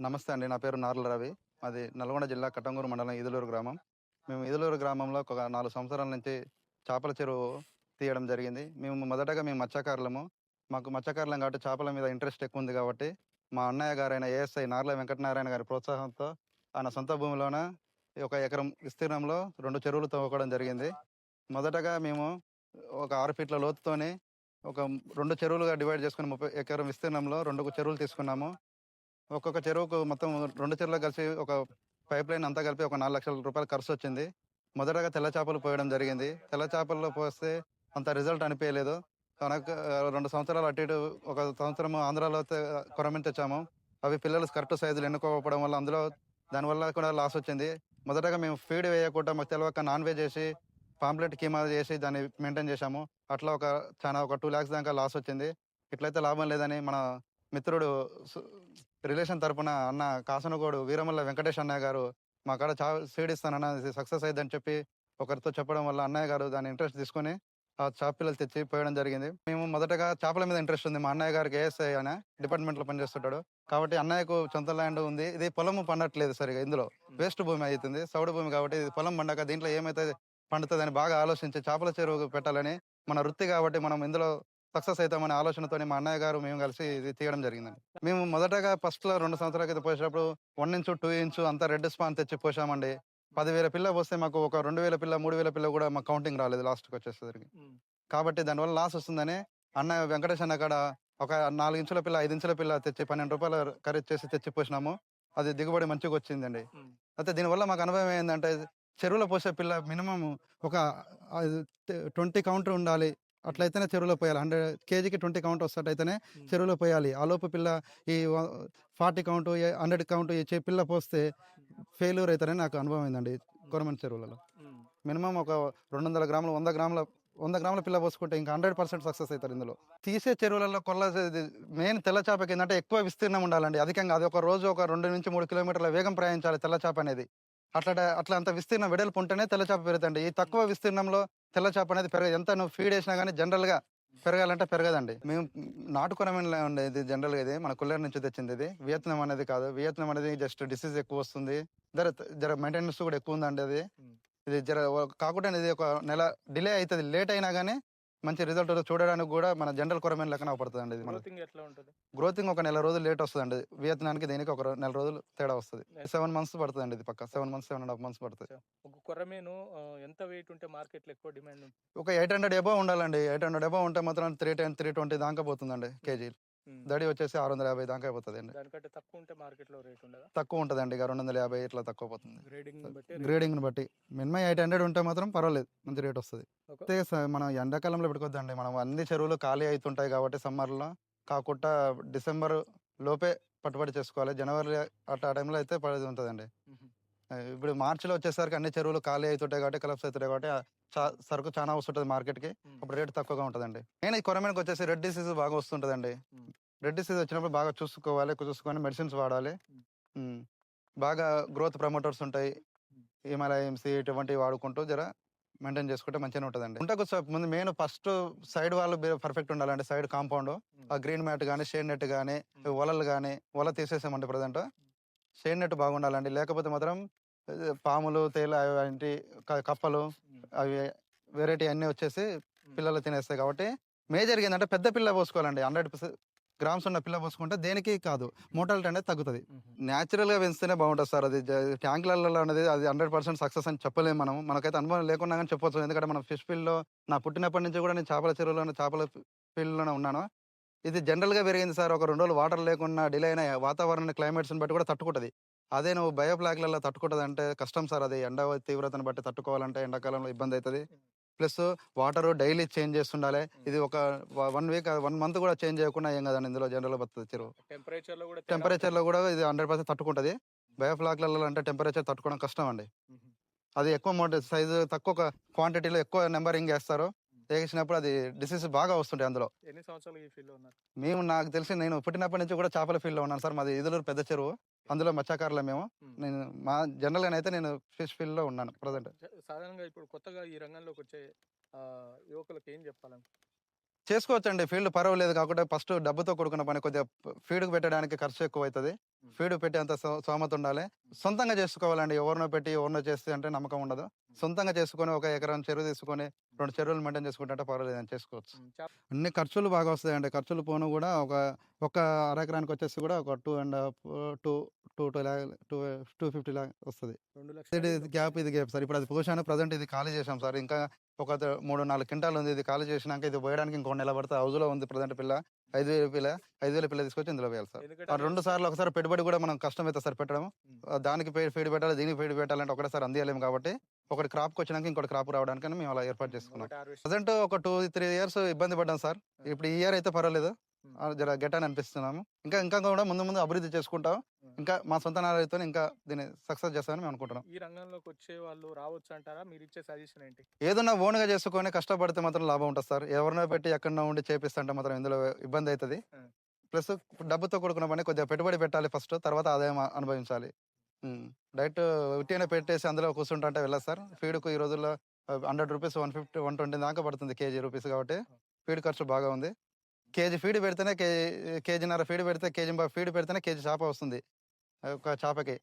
నమస్తే అండి. నా పేరు నార్ల రవి. అది నల్గొండ జిల్లా కట్టంగూరు మండలం ఈదులూరు గ్రామం. మేము ఈదులూరు గ్రామంలో ఒక నాలుగు సంవత్సరాల నుంచి చేపల చెరువు తీయడం జరిగింది. మేము మొదటగా మేము మత్స్యకారులము. మాకు మత్స్యకారులం కాబట్టి చేపల మీద ఇంట్రెస్ట్ ఎక్కువ ఉంది కాబట్టి మా అన్నయ్య గారైన ఏఎస్ఐ నార్ల వెంకటనారాయణ గారి ప్రోత్సాహంతో ఆయన సొంత భూమిలోన ఒక ఎకరం విస్తీర్ణంలో రెండు చెరువులు తవ్వుకోవడం జరిగింది. మొదటగా మేము ఒక ఆరు ఫీట్ల లోతుతోని ఒక రెండు చెరువులుగా డివైడ్ చేసుకుని ముప్పై ఎకరం విస్తీర్ణంలో రెండు చెరువులు తీసుకున్నాము. ఒక్కొక్క చెరువుకు మొత్తం రెండు చెరువులు కలిసి ఒక పైప్ లైన్ అంతా కలిపి ఒక నాలుగు లక్షల రూపాయలు ఖర్చు వచ్చింది. మొదటగా తెల్ల చేపలు పోయడం జరిగింది. తెల్ల చేపల్లో పోస్తే అంత రిజల్ట్ అనిపించలేదు కనుక రెండు సంవత్సరాలు అటు ఇటు ఒక సంవత్సరం ఆంధ్రాలో తె- కొరమని తెచ్చాము. అవి పిల్లలు కరెక్ట్ సైజులు ఎన్నుకోకపోవడం వల్ల అందులో దానివల్ల కూడా లాస్ వచ్చింది. మొదటగా మేము ఫీడ్ వేయకుండా మాకు తెలియక నాన్ వెజ్ చేసి పాంప్లెట్ కీమా చేసి దాన్ని మెయింటైన్ చేశాము. అట్లా ఒక చాలా ఒక టూ ల్యాక్స్ దాకా లాస్ వచ్చింది. ఇట్లయితే లాభం లేదని మన మిత్రుడు రిలేషన్ తరపున అన్న కాసనగోడు వీరమల్ల వెంకటేష్ అన్నయ్య గారు మా కాడ చా సీడ్ ఇస్తానన్న సక్సెస్ అయ్యిందని చెప్పి ఒకరితో చెప్పడం వల్ల అన్నయ్య గారు దాని ఇంట్రెస్ట్ తీసుకొని ఆ చేప పిల్లలు తెచ్చి పోయడం జరిగింది. మేము మొదటగా చేపల మీద ఇంట్రెస్ట్ ఉంది. మా అన్నయ్య గారికి ఏఎస్ఐ అనే డిపార్ట్మెంట్లో పనిచేస్తుంటాడు. కాబట్టి అన్నయ్యకు సొంత ల్యాండ్ ఉంది. ఇది పొలము పండట్లేదు సరిగా ఇందులో. వేస్ట్ భూమి అవుతుంది సౌడు భూమి కాబట్టి ఇది పొలం పండక దీంట్లో ఏమైతే పండుతుంది అని బాగా ఆలోచించి చేపల చెరువు పెట్టాలని మన వృత్తి కాబట్టి మనం ఇందులో సక్సెస్ అవుతామనే ఆలోచనతో మా అన్నయ్య గారు మేము కలిసి ఇది తీయడం జరిగిందండి. మేము మొదటగా ఫస్ట్లో రెండు సంవత్సరాల క్రితం పోసేటప్పుడు వన్ ఇంచు టూ ఇంచు అంతా రెడ్ స్పాన్ తెచ్చి పోసామండి. పదివేల పిల్ల పోస్తే మాకు ఒక రెండు వేల పిల్ల మూడు వేల పిల్ల కూడా మాకు కౌంటింగ్ రాలేదు లాస్ట్కి వచ్చేసరికి కాబట్టి దానివల్ల లాస్ వస్తుందని అన్న వెంకటేష్ అన్న కాడ ఒక నాలుగు ఇంచుల పిల్ల ఐదు ఇంచుల పిల్ల తెచ్చి పన్నెండు రూపాయలు ఖరీదు చేసి తెచ్చి పోసినాము. అది దిగుబడి మంచిగా వచ్చిందండి. అయితే దీనివల్ల మాకు అనుభవం ఏంటంటే చెరువులో పోసే పిల్ల మినిమం ఒక ట్వంటీ కౌంటర్ ఉండాలి. అట్లయితేనే చెరువులో పోయాలి. హండ్రెడ్ కేజీకి ట్వంటీ కౌంట్ వస్తట్టయితేనే మ్మ్. చెరువులో పోయాలి. ఆ లోపు పిల్ల ఈ ఫార్టీ కౌంట్ హండ్రెడ్ కౌంట్ ఈ చె- పిల్ల పోస్తే ఫెయిల్యూర్ అవుతారని నాకు అనుభవం అయిందండి గవర్నమెంట్ చెరువులలో. మినిమం ఒక రెండు వందల గ్రాములు వంద గ్రాముల వంద గ్రాముల పిల్ల పోసుకుంటే ఇంకా హండ్రెడ్ పర్సెంట్ సక్సెస్ అవుతారు ఇందులో. తీసే చెరువులలో కొల్ల మెయిన్ తెల్ల చేపకి ఏంటంటే ఎక్కువ విస్తీర్ణం ఉండాలండి. అధికంగా అది ఒక రోజు ఒక రెండు నుంచి మూడు కిలోమీటర్ల వేగం ప్రయాణించాలి తెల్ల చేప అనేది. అట్లా అట్లా అంత విస్తీర్ణం వెడల్పు ఉంటేనే తెల్ల చేప పెరుగుతుంది ఈ తక్కువ విస్తీర్ణంలో తెల్ల చేప అనేది పెరగదు. ఎంత నువ్వు ఫీడ్ వేసినా కానీ జనరల్గా పెరగాలంటే పెరగదండి. మేము నాటుకొరమైన ఉండే ఇది జనరల్గా ఇది మన కుల్లర్ నుంచి తెచ్చింది ఇది. వియత్నాం అనేది కాదు. వియత్నాం అనేది జస్ట్ డిసీజ్ ఎక్కువ వస్తుంది జర జర మెయింటెనెన్స్ కూడా ఎక్కువ ఉందండి అది. ఇది జర కాకుండా ఇది ఒక నెల డిలే అవుతుంది లేట్ అయినా కానీ మంచి రిజల్ట్ చూడడానికి కూడా మన జనరల్ కొరమైన లెక్కన పడుతుంది అండి ఇది గ్రోతింగ్ ఎట్లా ఉంటుంది? గ్రోతింగ్ ఒక నెల రోజులు లేట్ వస్తుంది వియత్నానికి దీనికి ఒక నెల రోజులు తేడా వస్తుంది. సెవెన్ మంత్స్ పడుతుంది అండి ఇది పక్క. Seven months seven and half months పడుతుంది. ఒక ఎంత వెయిట్ ఉంటే మార్కెట్లో ఎక్కువ డిమాండ్ ఒక ఎయిట్ హండ్రెడ్ ఎబో ఉండాలండి. ఎయిట్ హండ్రెడ్ ఎబో ఉంటే మాత్రం త్రీ టెన్ త్రీ ట్వంటీ దాకా పోతుందండి కేజీ ఉమ్. దడి వచ్చేసి ఆరు వందల యాభై దాకా అయిపోతుంది అండి దానికంటే తక్కువ ఉంటే మార్కెట్లో రేట్ ఉండదా? తక్కువ ఉంటుందండి ఇక రెండు వందల యాభై ఇట్లా తక్కువ పోతుంది గ్రేడింగ్ బట్టి rate గ్రేడింగ్ని బట్టి. మినిమం ఎయిట్ హండ్రెడ్ ఉంటే మాత్రం పర్వాలేదు మంచి రేట్ వస్తుంది. అయితే మనం ఎండాకాలంలో పెట్టుకోవద్దండి. మనం అన్ని చెరువులు ఖాళీ అవుతుంటాయి కాబట్టి సమ్మర్లో కాకుండా డిసెంబర్ లోపే పట్టుబడి చేసుకోవాలి. జనవరి అట్లా ఆ టైంలో అయితే పడేది ఉంటుందండి. ఆ, ఇప్పుడు మార్చిలో వచ్చేసరికి అన్ని చెరువులు ఖాళీ అవుతుంటాయి కాబట్టి కలప్స్ అవుతుంటాయి కాబట్టి సరుకు చాలా వస్తుంటుంది మార్కెట్కి. అప్పుడు రేట్ తక్కువగా ఉంటుందండి నేను ఈ కొరమేనకి వచ్చేసి రెడ్ డిసీజ్ బాగా వస్తుంటుందండి. రెడ్ డిసీజ్ వచ్చినప్పుడు బాగా చూసుకోవాలి చూసుకొని మెడిసిన్స్ వాడాలి. బాగా గ్రోత్ ప్రమోటర్స్ ఉంటాయి. హిమాలయంసి ఇటువంటివి వాడుకుంటూ జర మెయింటైన్ చేసుకుంటే మంచిగా ఉంటుందండి ఉంటకు ముందు మెయిన్ ఫస్ట్ సైడ్ వాళ్ళు పర్ఫెక్ట్ ఉండాలండి సైడ్ కాంపౌండ్ ఆ గ్రీన్ మ్యాట్ కానీ షేడ్ నెట్ కానీ. వలలు కానీ వల తీసేసామండి ప్రజెంట్ షేడ్ నెట్ బాగుండాలండి లేకపోతే మాత్రం పాములు తేలు అవి కప్పలు. అవి వెరైటీ అన్నీ వచ్చేసి. పిల్లలు తినేస్తాయి కాబట్టి మేజర్గా ఏంటంటే పెద్ద పిల్ల పోసుకోవాలండి. హండ్రెడ్ గ్రామ్స్ ఉన్న పిల్ల పోసుకుంటే దేనికి కాదు. మోటాలిటీ అనేది తగ్గుతుంది. మ్మ్. న్యాచురల్గా పెంచితేనే బాగుంటుంది సార్ అది. ట్యాంకులలో అనేది అది హండ్రెడ్ పర్సెంట్ సక్సెస్ అని చెప్పలేము మనం. మనకైతే అనుభవం లేకుండా కానీ చెప్పొచ్చు. ఎందుకంటే మన ఫిష్ ఫీల్డ్లో నా పుట్టినప్పటి నుంచి కూడా నేను చేపల చెరువులోనే చేపల ఫీల్డ్లోనే ఉన్నాను. ఇది జనరల్గా పెరిగింది సార్. ఒక రెండు రోజులు వాటర్ లేకుండా డిలే అయిన వాతావరణ క్లైమేట్స్ బట్టి కూడా తట్టుకుంటది. అదే నువ్వు బయోప్లాక్లలో తట్టుకుంటది అంటే కష్టం సార్ అది. ఎండ తీవ్రతను బట్టి తట్టుకోవాలంటే ఎండాకాలంలో ఇబ్బంది అవుతుంది ప్లస్ వాటర్ డైలీ చేంజ్ చేస్తుండాలి. ఇది ఒక వన్ వీక్ వన్ మంత్ కూడా చేంజ్ చేయకుండా ఏం కదండి ఇందులో జనరల్ బతుంది చెరువు. టెంపరేచర్లో కూడా ఇది హండ్రెడ్ పర్సెంట్ తట్టుకుంటది. బయోఫ్లాక్లలో అంటే టెంపరేచర్ తట్టుకోవడం కష్టం అండి. అది ఎక్కువ మోట సైజు తక్కువ క్వాంటిటీలో ఎక్కువ నెంబరింగ్ వేస్తారు వేసినప్పుడు అది డిసీజ్ బాగా వస్తుంటాయి అందులో. ఎన్ని సంవత్సరాలు ఈ ఫీల్డ్ ఉన్నారు? మేము నాకు తెలిసి నేను పుట్టినప్పటి నుంచి కూడా చేపల ఫీల్డ్లో ఉన్నాను సార్. మాది ఇదులూరు పెద్ద చెరువు. అందులో మత్స్యకారులు మేము. నేను మా జనరల్గా అయితే నేను ఫిష్ ఫీల్డ్లో ఉన్నాను ప్రజెంట్. సాధారణంగా ఇప్పుడు కొత్తగా ఈ రంగంలోకి వచ్చే యువకులకు ఏం చెప్పాలను చేసుకోవచ్చండి. ఫీల్డ్ పర్వాలేదు కాకుండా ఫస్ట్ డబ్బుతో కూడుకున్న పని కొద్దిగా ఫీడ్ పెట్టడానికి ఖర్చు ఎక్కువ అవుతుంది ఫీడ్ పెట్టి అంత సో- స్తోమత ఉండాలి. సొంతంగా చేసుకోవాలండి. ఎవరినో పెట్టి ఎవరినో చేస్తే అంటే నమ్మకం ఉండదు. సొంతంగా చేసుకొని ఒక ఎకరం చెరువు తీసుకొని రెండు చెరువులు మెయింటైన్ చేసుకుంటే అంటే పర్వాలేదు అని చేసుకోవచ్చు అన్ని ఖర్చులు బాగా వస్తాయండి. ఖర్చులు పోను కూడా ఒక ఒక అరెకరానికి వచ్చేసి కూడా ఒక two and half two two two lakh two two fifty lakh వస్తుంది. ఇది గ్యాప్? ఇది గ్యాప్ సార్. ఇప్పుడు అది పోషాను ప్రజెంట్ ఇది ఖాళీ చేసాం సార్. ఇంకా ఒక మూడు నాలుగు క్వింటాలు ఉంది. ఇది ఖాళీ చేసినాక ఇది పోయడానికి ఇంకో నెల పడితే హౌస్లో ఉంది ప్రజెంట్ పిల్ల. ఐదు వేల పిల్ల ఐదు వేల పిల్ల తీసుకొచ్చి ఇందులో వేయాలి సార్. రెండు సార్లు ఒకసారి పెట్టుబడి కూడా మనం కష్టం అవుతుంది సార్ పెట్టడం. దానికి ఫీడ్ ఫీడ్ పెట్టాలి దీనికి ఫీడ్ పెట్టాలంటే ఒకటేసారి అందియలేము కాబట్టి ఒకటి క్రాప్కి వచ్చినాక ఇంకోటి క్రాప్ రావడానికి మేము అలా ఏర్పాటు చేసుకున్నాం. ప్రజెంట్ ఒక టూ త్రీ ఇయర్స్ ఇబ్బంది పడ్డాం సార్. ఇప్పుడు ఈ ఇయర్ అయితే పర్వాలేదు. జర గెట్ అని అనిపిస్తున్నాము. ఇంకా ఇంకా కూడా ముందు ముందు అభివృద్ధి చేసుకుంటాం. ఇంకా మా సొంత నాలతో ఇంకా దీన్ని సక్సెస్ చేస్తామని మేము అనుకుంటున్నాం. ఈ రంగంలోకి వచ్చే వాళ్ళు రావచ్చు అంటారా? మీరు ఇచ్చే సజెషన్ ఏంటి? ఏదన్నా ఓన్గా చేసుకొని కష్టపడితే మాత్రం లాభం ఉంటుంది సార్. ఎవరినో పెట్టి ఎక్కడో ఉండి చేపిస్తుంటే మాత్రం ఇందులో ఇబ్బంది అవుతుంది. ప్లస్ డబ్బుతో కూడుకున్న పని కొద్దిగా పెట్టుబడి పెట్టాలి ఫస్ట్ తర్వాత ఆదాయం అనుభవించాలి. డైరెక్ట్ ఉట్టిన పెట్టేసి అందులో కూర్చుంటుంటే వెళ్ళదు సార్. ఫీడ్కు ఈ రోజుల్లో hundred rupees one fifty one twenty దాకా పడుతుంది కేజీ రూపీస్ కాబట్టి ఫీడ్ ఖర్చు బాగా ఉంది. కేజీ ఫీడ్ పెడితేనే కేజీ కేజీన్నర ఫీడ్ పెడితే కేజీ ఫీడ్ పెడితేనే కేజీ చేప వస్తుంది. ఒక చేపకి.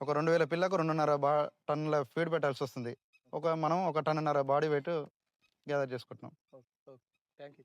ఒక రెండు వేల పిల్లకు రెండున్నర బా టన్నుల ఫీడ్ పెట్టాల్సి వస్తుంది. ఒక మనం ఒక టన్నున్నర బాడీ వెయిట్ గ్యాదర్ చేసుకుంటున్నాం. Thank you